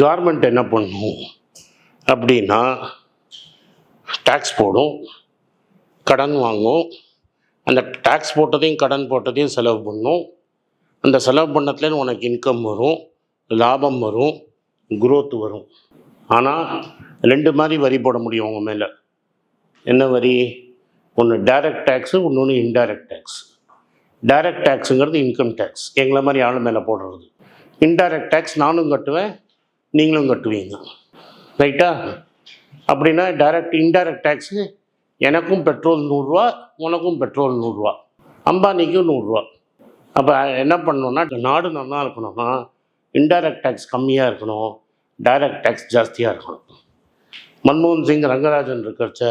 Garment என்ன பண்ணும்? அப்படின்னா டேக்ஸ் போடும் கடன் வாங்கும். அந்த டேக்ஸ் போட்டதையும் கடன் போட்டதையும் செலவு பண்ணும். அந்த செலவு பண்ணத்துலேருந்து உனக்கு இன்கம் வரும் லாபம் வரும் குரோத் வரும். ஆனால் ரெண்டு மாதிரி வரி போட முடியும் உங்கள் மேலே. என்ன வரி? ஒன்று டைரக்ட் டேக்ஸு இன்னொன்று இன்டைரக்ட் டேக்ஸ் டைரக்ட் டேக்ஸுங்கிறது இன்கம் டேக்ஸ் எங்களை மாதிரி ஆளு மேலே போடுறது. இன்டைரக்ட் டேக்ஸ் நானும் கட்டுவேன் நீங்களும் கட்டுவீங்க. ரைட்டா அப்படின்னா டைரக்ட் இன்டைரக்ட் டேக்ஸு எனக்கும் பெட்ரோல் நூறுரூவா உனக்கும் பெட்ரோல் நூறுரூவா. அம்பானிக்கும் நூறுரூவா. அப்போ என்ன பண்ணணும்னா நாடு நல்லா இருக்கணும்னா இன்டைரக்ட் டேக்ஸ் கம்மியாக இருக்கணும் டைரக்ட் டேக்ஸ் ஜாஸ்தியாக இருக்கணும். மன்மோகன் சிங் ரங்கராஜன் இருக்கிறச்ச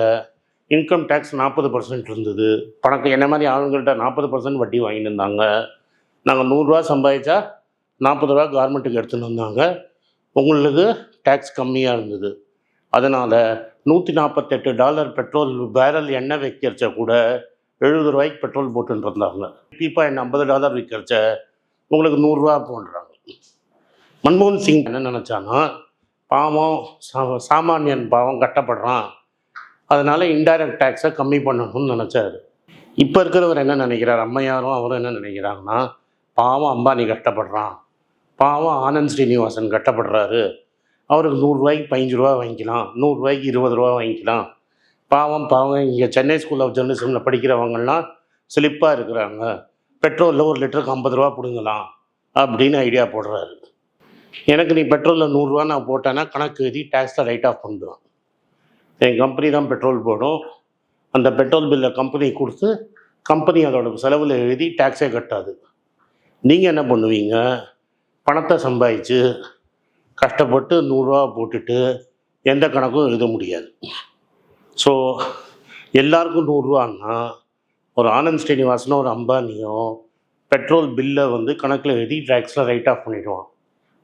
இன்கம் டேக்ஸ் நாற்பது பர்சன்ட் இருந்தது. பணக்கு என்ன மாதிரி ஆளுங்கள்ட்ட நாற்பது பர்சன்ட் வட்டி வாங்கிட்டு இருந்தாங்க. நாங்கள் நூறுரூவா சம்பாதிச்சா நாற்பது ரூபா கவர்மெண்ட்டுக்கு எடுத்துன்னு வந்தாங்க. உங்களுக்கு டேக்ஸ் கம்மியாக இருந்தது. அதனால் நூற்றி நாற்பத்தெட்டு டாலர் பெட்ரோல் பேரல் எண்ணெய் விற்கிறச்ச கூட எழுபது ரூபாய்க்கு பெட்ரோல் போட்டுன்னு இருந்தாங்க. பீப்பா எண்ணெய் ஐம்பது டாலர் விற்கிறச்ச உங்களுக்கு நூறுரூவா போடுறாங்க. மன்மோகன் சிங் என்ன நினச்சானா பாவம் சா- சாமானியன் பாவம் கட்டப்படுறான். அதனால் இன்டைரக்ட் டேக்ஸை கம்மி பண்ணணும்னு நினச்சாரு. இப்போ இருக்கிறவர் என்ன நினைக்கிறார்? அம்மையாரும் அவரும் என்ன நினைக்கிறாங்கன்னா பாவம் அம்பானி கஷ்டப்படுறான் பாவம் ஆனந்த் ஸ்ரீனிவாசன் கட்டப்படுறாரு. அவருக்கு நூறுரூவாய்க்கு பதினஞ்சு ரூபா வாங்கிக்கலாம். நூறுரூவாய்க்கு இருபது ரூபா வாங்கிக்கலாம். பாவம் பாவம். இங்கே சென்னை ஸ்கூல் ஆஃப் ஜெர்னலிசமில் படிக்கிறவங்கலாம் ஸ்லிப்பாக இருக்கிறாங்க. பெட்ரோலில் ஒரு லிட்டருக்கு ஐம்பது ரூபா பிடுங்கலாம் அப்படின்னு ஐடியா போடுறாரு. எனக்கு நீ பெட்ரோலில் நூறுரூவா நான் போட்டேன்னா கணக்கு எழுதி டேக்ஸை ரைட் ஆஃப் பண்ணிடுவான். என் கம்பெனி தான் பெட்ரோல் போடும். அந்த பெட்ரோல் பில்லை கம்பெனி கொடுத்து கம்பெனி அதோட செலவில் எழுதி டேக்ஸே கட்டாது. நீங்கள் என்ன பண்ணுவீங்க? பணத்தை சம்பாதிச்சு கஷ்டப்பட்டு நூறுரூவா போட்டுட்டு எந்த கணக்கும் எழுத முடியாது. ஸோ எல்லாருக்கும் நூறுரூவான்னா ஒரு ஆனந்த் ஸ்ரீனிவாசனோ ஒரு அம்பானியோ பெட்ரோல் பில்லை வந்து கணக்கில் எழுதி டேக்ஸில் ரைட் ஆஃப் பண்ணிவிடுவான்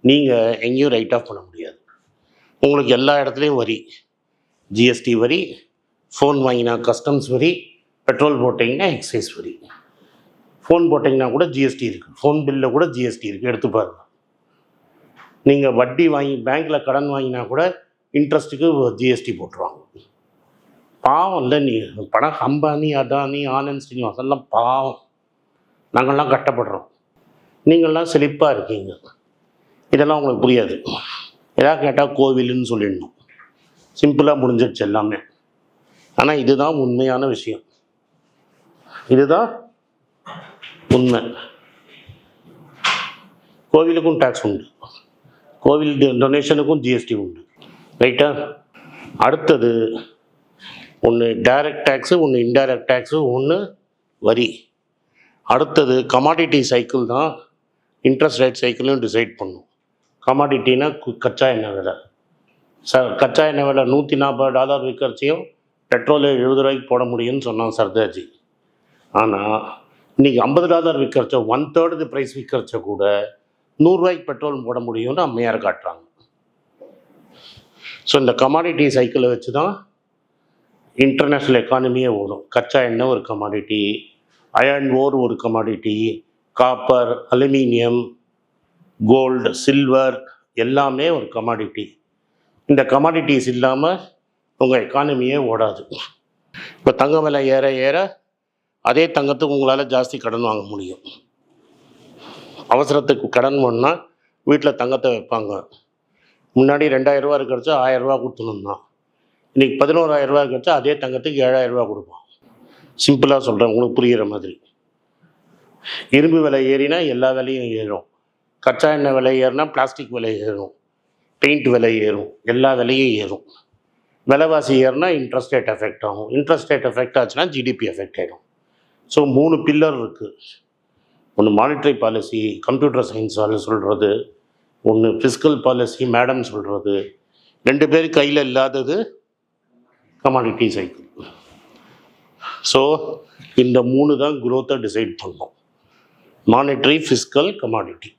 நீங்கள் எங்கேயும் ரைட் ஆஃப் பண்ண முடியாது. உங்களுக்கு எல்லா இடத்துலையும் வரி. ஜிஎஸ்டி வரி ஃபோன் வாங்கினா கஸ்டம்ஸ் வரி பெட்ரோல் போட்டிங்கன்னா எக்ஸைஸ் வரி. ஃபோன் போட்டிங்கன்னா கூட ஜிஎஸ்டி இருக்குது ஃபோன் பில்லில் கூட ஜிஎஸ்டி இருக்குது எடுத்து பாருங்கள் நீங்கள் வட்டி வாங்கி பேங்க்கில் கடன் வாங்கினா கூட இன்ட்ரெஸ்ட்டுக்கு ஜிஎஸ்டி போட்டுருவாங்க. பாவம் இல்லை நீ பணம் அம்பானி அதானி ஆனந்த் ஸ்ரீனிவாசன்லாம் பாவம். நாங்கள்லாம் கஷ்டப்படுறோம் நீங்கள்லாம் செழிப்பாக இருக்கீங்க. இதெல்லாம் உங்களுக்கு புரியாது. எதாவது கேட்டால் கோவிலுன்னு சொல்லிடணும். சிம்பிளாக முடிஞ்சிடுச்சு எல்லாமே. ஆனால் இதுதான் உண்மையான விஷயம். இதுதான் உண்மை. கோவிலுக்கும் டேக்ஸ் உண்டு. கோவில் டொனேஷனுக்கும் ஜிஎஸ்டி உண்டு. ரைட்டா அடுத்தது ஒன்று டைரக்ட் டேக்ஸு ஒன்று இன்டைரக்ட் டேக்ஸு ஒன்று வரி. அடுத்தது கமாடிட்டி சைக்கிள் தான் இன்ட்ரெஸ்ட் ரேட் சைக்கிளையும் டிசைட் பண்ணும். கமாடிட்டினா கச்சா எண்ணெய் விலை. ச கச்சா எண்ணெய் விலை நூற்றி நாற்பது டாலர் விற்கிறச்சியும் பெட்ரோல் எழுபது ரூபாய்க்கு போட முடியும்னு சொன்னான் சர்தாஜி ஆனால் இன்றைக்கி ஐம்பது டாலர் விற்கிறச்ச ஒன் தேர்டு ப்ரைஸ் விற்கிறச்ச கூட நூறுரூவாய்க்கு பெட்ரோல் போட முடியும்னு அம்மையார் காட்டுறாங்க. ஸோ இந்த கமாடிட்டி சைக்கிளை வச்சு தான் இன்டர்நேஷ்னல் எக்கானமியே ஓடும். கச்சா எண்ணெய் ஒரு கமாடிட்டி அயர்ன் ஓர் ஒரு commodity copper aluminium gold silver எல்லாமே ஒரு கமாடிட்டி இந்த கமாடிட்டிஸ் இல்லாமல் உங்கள் எக்கானமியே ஓடாது. இப்போ தங்க விலை ஏற ஏற அதே தங்கத்துக்கு உங்களால் ஜாஸ்தி கடன் வாங்க முடியும். அவசரத்துக்கு கடன் பண்ணால் வீட்டில் தங்கத்தை வைப்பாங்க. முன்னாடி ரெண்டாயிரரூவா இருக்கிறச்ச ஆயிரரூவா கொடுத்துணுன்னா இன்றைக்கி பதினோராயிரரூவா இருக்கிறச்ச அதே தங்கத்துக்கு ஏழாயிரரூவா கொடுப்பான். சிம்பிளாக சொல்கிறேன் உங்களுக்கு புரிகிற மாதிரி. இரும்பு விலை ஏறினா எல்லா விலையும் ஏறும். கச்சா எண்ணெய் விலை ஏறினா பிளாஸ்டிக் விலை ஏறும். பெயிண்ட் விலை ஏறும். எல்லா விலையும் ஏறும். விலைவாசி ஏறினா இன்ட்ரெஸ்ட் ரேட் எஃபெக்ட் ஆகும். இன்ட்ரெஸ்ட் ரேட் எஃபெக்ட் ஆச்சுன்னா ஜிடிபி எஃபெக்ட் ஆகிடும் ஸோ மூணு பில்லர் இருக்குது ஒன்று மானிட்டரி பாலிசி கம்ப்யூட்டர் சயின்ஸால் சொல்கிறது ஒன்று ஃபிஸிக்கல் பாலிசி மேடம் சொல்கிறது ரெண்டு பேர் கையில் இல்லாதது கமாடிட்டி சைக்கிள் ஸோ இந்த மூணு தான் குரோத்தை டிசைட் பண்ணும். மானிட்டரி ஃபிஸ்கல் கமாடிட்டி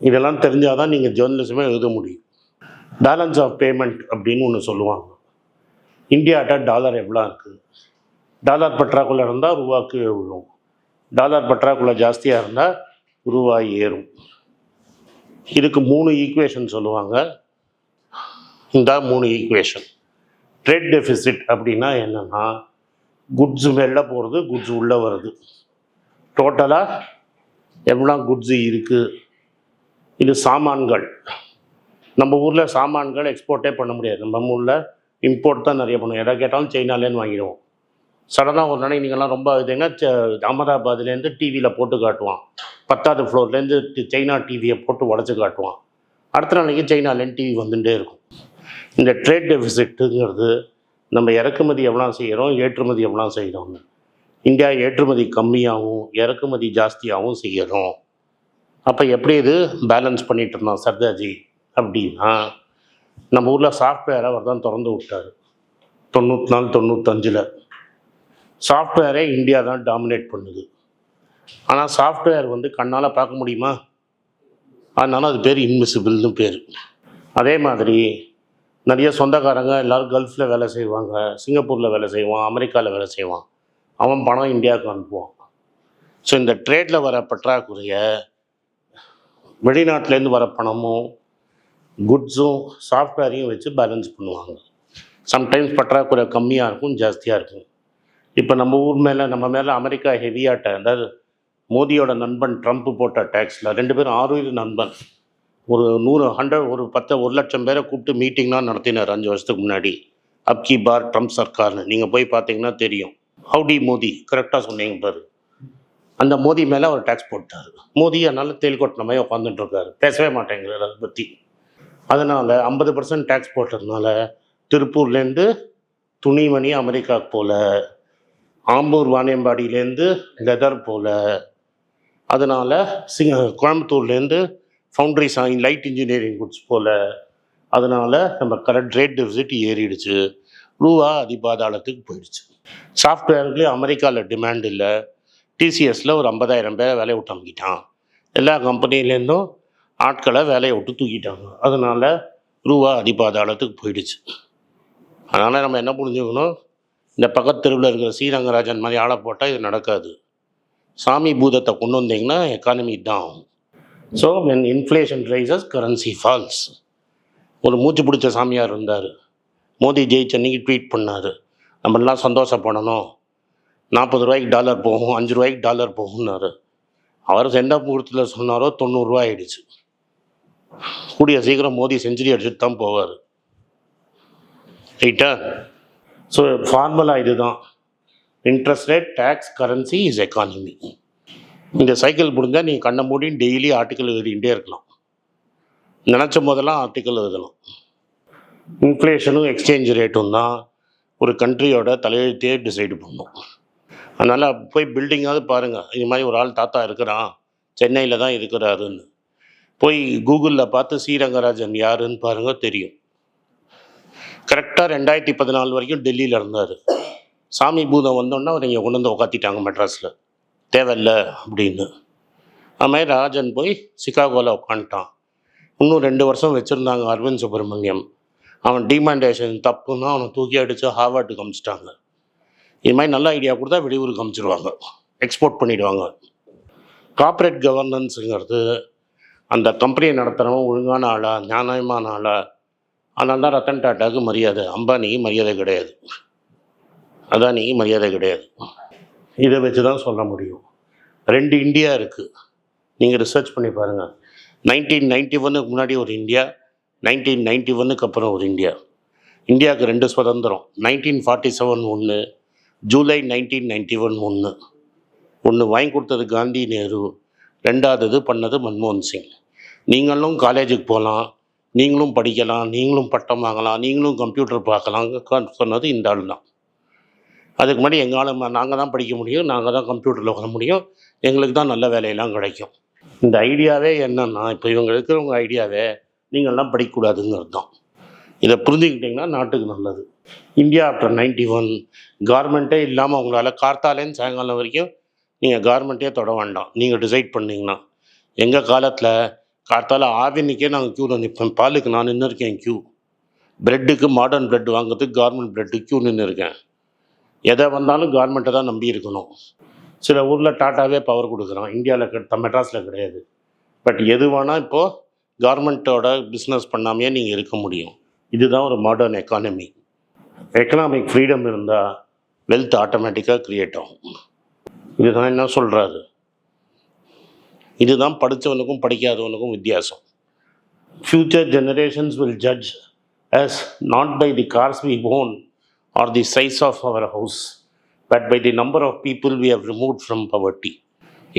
இதெல்லாம் தெரிஞ்சால் தான் நீங்கள் ஜேர்னலிசமே எழுத முடியும். பேலன்ஸ் ஆஃப் பேமெண்ட் அப்படின்னு ஒன்று சொல்லுவாங்க. இந்தியாட்ட டாலர் எவ்வளோ இருக்குது டாலர் பற்றாக்குள்ள இருந்தால் ரூபாக்கு விழும் டாலர் பற்றாக்குள்ள ஜாஸ்தியாக இருந்தால் ரூபாய் ஏறும். இதுக்கு மூணு ஈக்குவேஷன் சொல்லுவாங்க. இந்த மூணு ஈக்குவேஷன் ட்ரேட் டெஃபிசிட் அப்படின்னா என்னென்னா குட்ஸ் வெளில போகிறது குட்ஸ் உள்ளே வருது டோட்டலாக எவ்வளோ குட்ஸு இருக்குது இது சாமான்கள். நம்ம ஊரில் சாமான்கள் எக்ஸ்போர்ட்டே பண்ண முடியாது. நம்ம ஊரில் இம்போர்ட் தான் நிறைய பண்ணுவோம். எதை கேட்டாலும் சைனாலேன்னு வாங்கிடுவோம். சடனாக ஒரு நாளைக்கு நீங்கள்லாம் ரொம்ப இதுங்க ச- அகமதாபாத்லேருந்து டிவியில் போட்டு காட்டுவான். பத்தாவது ஃப்ளோர்லேருந்து சைனா டிவியை போட்டு உடச்சி காட்டுவான். அடுத்த நாளைக்கு சைனாலேருந்து டிவி வந்துட்டே இருக்கும். இந்த ட்ரேட் டெபிசிட்டுங்கிறது நம்ம இறக்குமதி எவ்வளோ செய்கிறோம் ஏற்றுமதி எவ்வளோ செய்கிறோம்னு. இந்தியா ஏற்றுமதி கம்மியாகவும் இறக்குமதி ஜாஸ்தியாகவும் செய்கிறோம். அப்போ எப்படி இது பேலன்ஸ் பண்ணிகிட்டு இருந்தோம் சர்தாஜி அப்படின்னா நம்ம ஊரில் சாஃப்ட்வேரை அவர் தான் திறந்து விட்டார். தொண்ணூற்றி நாலு தொண்ணூத்தஞ்சில் சாஃப்ட்வேரே இந்தியா தான் டாமினேட் பண்ணுது. ஆனால் சாஃப்ட்வேர் வந்து கண்ணால் பார்க்க முடியுமா? அதனால அது பேர் இன்விசிபிள்னு பேர். அதே மாதிரி நிறைய சொந்தக்காரங்க எல்லோரும் கல்ஃபில் வேலை செய்வாங்க சிங்கப்பூரில் வேலை செய்வான் அமெரிக்காவில் வேலை செய்வான். அவன் பணம் இந்தியாவுக்கு அனுப்புவான். ஸோ இந்த ட்ரேடில் வர பற்றாக்குறைய வெளிநாட்டிலேருந்து வர பணமும் குட்ஸும் சாஃப்ட்வேரையும் வச்சு பேலன்ஸ் பண்ணுவாங்க. சம்டைம்ஸ் பற்றாக்குறை கம்மியாக இருக்கும் ஜாஸ்தியாக இருக்கும். இப்போ நம்ம ஊர் மேலே நம்ம மேலே அமெரிக்கா ஹெவியாட்ட அதாவது மோதியோட நண்பன் ட்ரம்ப் போட்ட டேக்ஸில் ரெண்டு பேரும் ஆறுயிர் நண்பன். ஒரு நூறு ஹண்ட்ரட் ஒரு பத்து ஒரு லட்சம் பேரை கூப்பிட்டு மீட்டிங்லாம் நடத்தினார் அஞ்சு வருஷத்துக்கு முன்னாடி. அப்கி பார் ட்ரம்ப் சர்க்கார்னு. நீங்கள் போய் பார்த்தீங்கன்னா தெரியும். ஹவுடி மோதி கரெக்டாக சொன்னீங்க பாரு. அந்த மோதி மேலே அவர் டேக்ஸ் போட்டார். மோதி அதனால தேல் கொட்டின மாதிரி உட்காந்துட்டு இருக்காரு? பேசவே மாட்டேங்கிறார் அதை பற்றி அதனால் ஐம்பது பர்சன்ட் டேக்ஸ் போட்டதுனால திருப்பூர்லேருந்து துணிமணி அமெரிக்காவுக்கு போகல ஆம்பூர் வாணியம்பாடியிலேருந்து லெதர் போல. அதனால் சிங்க கோயம்புத்தூர்லேருந்து ஃபவுண்ட்ரி சாயின் லைட் இன்ஜினியரிங் குட்ஸ் போல். அதனால் நம்ம கரெக்ட் ரேட் டெபிசிட் ஏறிடுச்சு. ரூபா அதிபாதாளத்துக்கு போயிடுச்சு. சாஃப்ட்வேருக்குலேயும் அமெரிக்காவில் டிமாண்ட் இல்லை. டிசிஎஸில் ஒரு ஐம்பதாயிரம் பேரை வேலையை விட்டு அமைக்கிட்டான் எல்லா கம்பெனிலேருந்தும் ஆட்களை வேலையை விட்டு தூக்கிட்டாங்க. அதனால் ரூபா அதிபாதாளத்துக்கு போயிடுச்சு. அதனால் நம்ம என்ன புரிஞ்சுக்கணும்? இந்த பக்கத்து தெருவில் இருக்கிற ஸ்ரீரங்கராஜன் மாதிரி ஆளை போட்டால் இது நடக்காது. சாமி பூதத்தை கொண்டு வந்தீங்கன்னா எக்கானமி தான் so when inflation rises currency falls ஒரு மூச்சு பிடிச்ச சாமியார் இருந்தார். மோடி ஜெயிச்சன்னைக்கு ட்வீட் பண்ணார். நம்மளாம் சந்தோஷப்படணும். நாற்பது ரூபாய்க்கு டாலர் போகும் அஞ்சு ரூபாய்க்கு டாலர் போகும்னாரு. அவர் எந்த முகூர்த்தத்தில் சொன்னாரோ தொண்ணூறுரூவா ஆயிடுச்சு. கூடிய சீக்கிரம் மோடி செஞ்சுரி அடிச்சுட்டு தான் போவார். ரைட்டா ஸோ ஃபார்முலா இதுதான். Interest rate tax currency is economy இந்த சைக்கிள் முடிஞ்சால் நீங்கள் கண்ணை மூடி டெய்லி ஆர்டிக்கல் எழுதிக்கிட்டே இருக்கலாம். நினச்ச போதெல்லாம் ஆர்டிக்கல் எழுதலாம். இன்ஃப்ளேஷனும் எக்ஸ்சேஞ்ச் ரேட்டும் தான் ஒரு கண்ட்ரியோட தலையெழுத்தையே டிசைடு பண்ணும். அதனால் போய் பில்டிங்காவது பாருங்கள் இது மாதிரி ஒரு ஆள் தாத்தா இருக்கிறான். சென்னையில் தான் இருக்கிறாருன்னு. போய் கூகுளில் பார்த்து ஸ்ரீரங்கராஜன் யாருன்னு பாருங்க தெரியும். கரெக்டாக ரெண்டாயிரத்தி பதினாலு வரைக்கும் டெல்லியில் இருந்தார். சாமி பூதம் வந்தோன்னா அவர் இங்கே கொண்டு வந்து உக்காத்திட்டாங்க மெட்ராஸில். தேவையில்ல அப்படின்னு. அது மாதிரி ராஜன் போய் சிகாகோவில் உட்காந்துட்டான் இன்னும் ரெண்டு வருஷம் வச்சுருந்தாங்க அரவிந்த் சுப்பிரமணியம். அவன் டிமாண்டேஷன் தப்புன்னா அவனை தூக்கி அடித்து ஹார்வர்டுக்கு அமிச்சிட்டாங்க. இது மாதிரி நல்ல ஐடியா கொடுத்தா வெளியூருக்கு அமிச்சிருவாங்க. எக்ஸ்போர்ட் பண்ணிடுவாங்க. கார்ப்பரேட் கவர்னன்ஸுங்கிறது அந்த கம்பெனியை நடத்துகிறவன் ஒழுங்கான ஆளா நியாயமான ஆளா அதனால தான் ரத்தன் டாட்டாவுக்கு மரியாதை அம்பானிக்கு மரியாதை கிடையாது. அதானிக்கு மரியாதை கிடையாது. இதை வச்சு தான் சொல்ல முடியும். ரெண்டு இந்தியா இருக்குது நீங்கள் ரிசர்ச் பண்ணி பாருங்கள் நைன்டீன் நைன்டி ஒன்னுக்கு முன்னாடி ஒரு இந்தியா நைன்டீன் நைன்டி ஒன்னுக்கு அப்புறம் ஒரு இந்தியா. இந்தியாவுக்கு ரெண்டு சுதந்திரம். நைன்டீன் ஃபார்ட்டி செவன் ஒன்று ஜூலை நைன்டீன் நைன்டி ஒன் ஒன்று ஒன்று வாங்கி கொடுத்தது காந்தி நேரு ரெண்டாவது பண்ணது மன்மோகன் சிங். நீங்களும் காலேஜுக்கு போகலாம். நீங்களும் படிக்கலாம் நீங்களும் பட்டம் வாங்கலாம் நீங்களும் கம்ப்யூட்டர் பார்க்கலாம் சொன்னது இந்த ஆள் தான். அதுக்கு முன்னாடி எங்களால் நாங்கள் தான் படிக்க முடியும் நாங்கள் தான் கம்ப்யூட்டரில் உட்கார முடியும் எங்களுக்கு தான் நல்ல வேலையெல்லாம் கிடைக்கும். இந்த ஐடியாவே என்னன்னா இப்போ இவங்க இருக்கிறவங்க ஐடியாவே நீங்கள்லாம் படிக்கக்கூடாதுங்கிறது தான். இதை புரிஞ்சுக்கிட்டிங்கன்னா நாட்டுக்கு நல்லது. இந்தியா ஆஃப்டர் நைன்டி ஒன் கார்மெண்ட்டே இல்லாமல் உங்களால் கார்த்தாலேருந்து சாயங்காலம் வரைக்கும் நீங்கள் கார்மெண்ட்டே தொட வேண்டாம். நீங்கள் டிசைட் பண்ணிங்கன்னா எங்கள் காலத்தில் காத்தால் ஆவினிக்கே நாங்கள் க்யூவில் நிற்பேன் பாலுக்கு நான் நின்று இருக்கேன் க்யூ ப்ரெட்டுக்கு மாடர்ன் ப்ரெட் வாங்குறதுக்கு கவர்மெண்ட் ப்ரெட்டு க்யூ நின்று இருக்கேன். எதை வந்தாலும் கவர்மெண்ட்டை தான் நம்பி இருக்கணும். சில ஊரில் டாட்டாவே பவர் கொடுக்குறான். இந்தியாவில் மெட்ராஸில் கிடையாது. பட் எது வேணால் இப்போது கவர்மெண்ட்டோட பிஸ்னஸ் பண்ணாமையே நீங்கள் இருக்க முடியும். இதுதான் ஒரு மாடர்ன் எக்கானமி எக்கனாமிக் ஃப்ரீடம் இருந்தால் வெல்த் ஆட்டோமேட்டிக்காக க்ரியேட் ஆகும். இதுதான் என்ன சொல்கிறாரு இதுதான் படித்தவனுக்கும் படிக்காதவனுக்கும் வித்தியாசம். Future generations will judge us not by the cars we own or the size of our house, but by the number of people we have removed from poverty.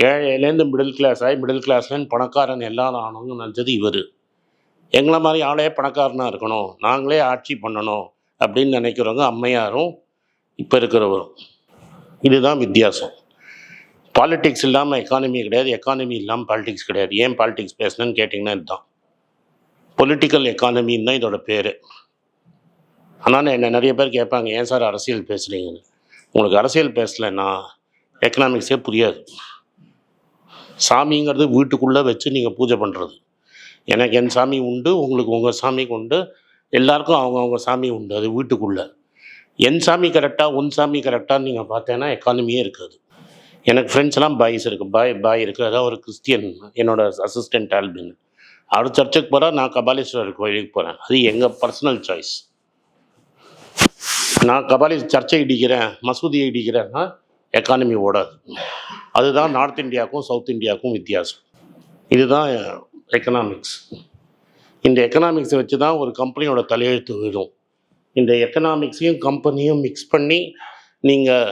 ஏழையிலேருந்து மிடில் கிளாஸ் ஆகி மிடில் கிளாஸ்லேருந்து பணக்காரன் எல்லாரும் ஆனவங்க நினச்சது இவர். எங்களை மாதிரி ஆளே பணக்காரனாக இருக்கணும். நாங்களே ஆட்சி பண்ணணும் அப்படின்னு நினைக்கிறவங்க அம்மையாரும் இப்போ இருக்கிறவரும். இதுதான் வித்தியாசம். பாலிடிக்ஸ் இல்லாமல் எக்கானமி கிடையாது எக்கானமி இல்லாமல் பாலிடிக்ஸ் கிடையாது. ஏன் பாலிடிக்ஸ் பேசணும்னு கேட்டிங்கன்னா இதுதான். பொலிட்டிக்கல் எக்கானமின்னு தான் இதோட பேர். ஆனால் என்ன நிறைய பேர் கேட்பாங்க ஏன் சார் அரசியல் பேசுகிறீங்கன்னு உங்களுக்கு அரசியல் பேசலைன்னா எக்கனாமிக்ஸே புரியாது. சாமிங்கிறது வீட்டுக்குள்ளே வச்சு நீங்கள் பூஜை பண்ணுறது எனக்கு என் சாமி உண்டு உங்களுக்கு உங்கள் சாமி உண்டு எல்லாருக்கும் அவங்கவுங்க சாமி உண்டு அது வீட்டுக்குள்ளே. என் சாமி கரெக்டாக உன் சாமி கரெக்டாக நீங்கள் பார்த்தேன்னா எக்கானமியே இருக்காது. எனக்கு ஃப்ரெண்ட்ஸ் எல்லாம் பாய்ஸ் இருக்குது பாய் பாய் இருக்குது அதாவது ஒரு கிறிஸ்டியன் என்னோட அசிஸ்டன்ட் ஆல்பின். அவர் சர்ச்சுக்கு போகிறா நான் கபாலீஸ்வரர் கோயிலுக்கு போகிறேன் அது எங்கள் பர்சனல் சாய்ஸ் நான் கபாலி சர்ச்சை இடிக்கிறேன் மசூதியை இடிக்கிறேன்னா எக்கானமி ஓடாது. அதுதான் நார்த் இந்தியாவுக்கும் சவுத் இந்தியாவுக்கும் வித்தியாசம். இதுதான் எக்கனாமிக்ஸ் இந்த எக்கனாமிக்ஸை வச்சு தான் ஒரு கம்பெனியோட தலையெழுத்து விழும். இந்த எக்கனாமிக்ஸையும் கம்பெனியும் மிக்ஸ் பண்ணி நீங்கள்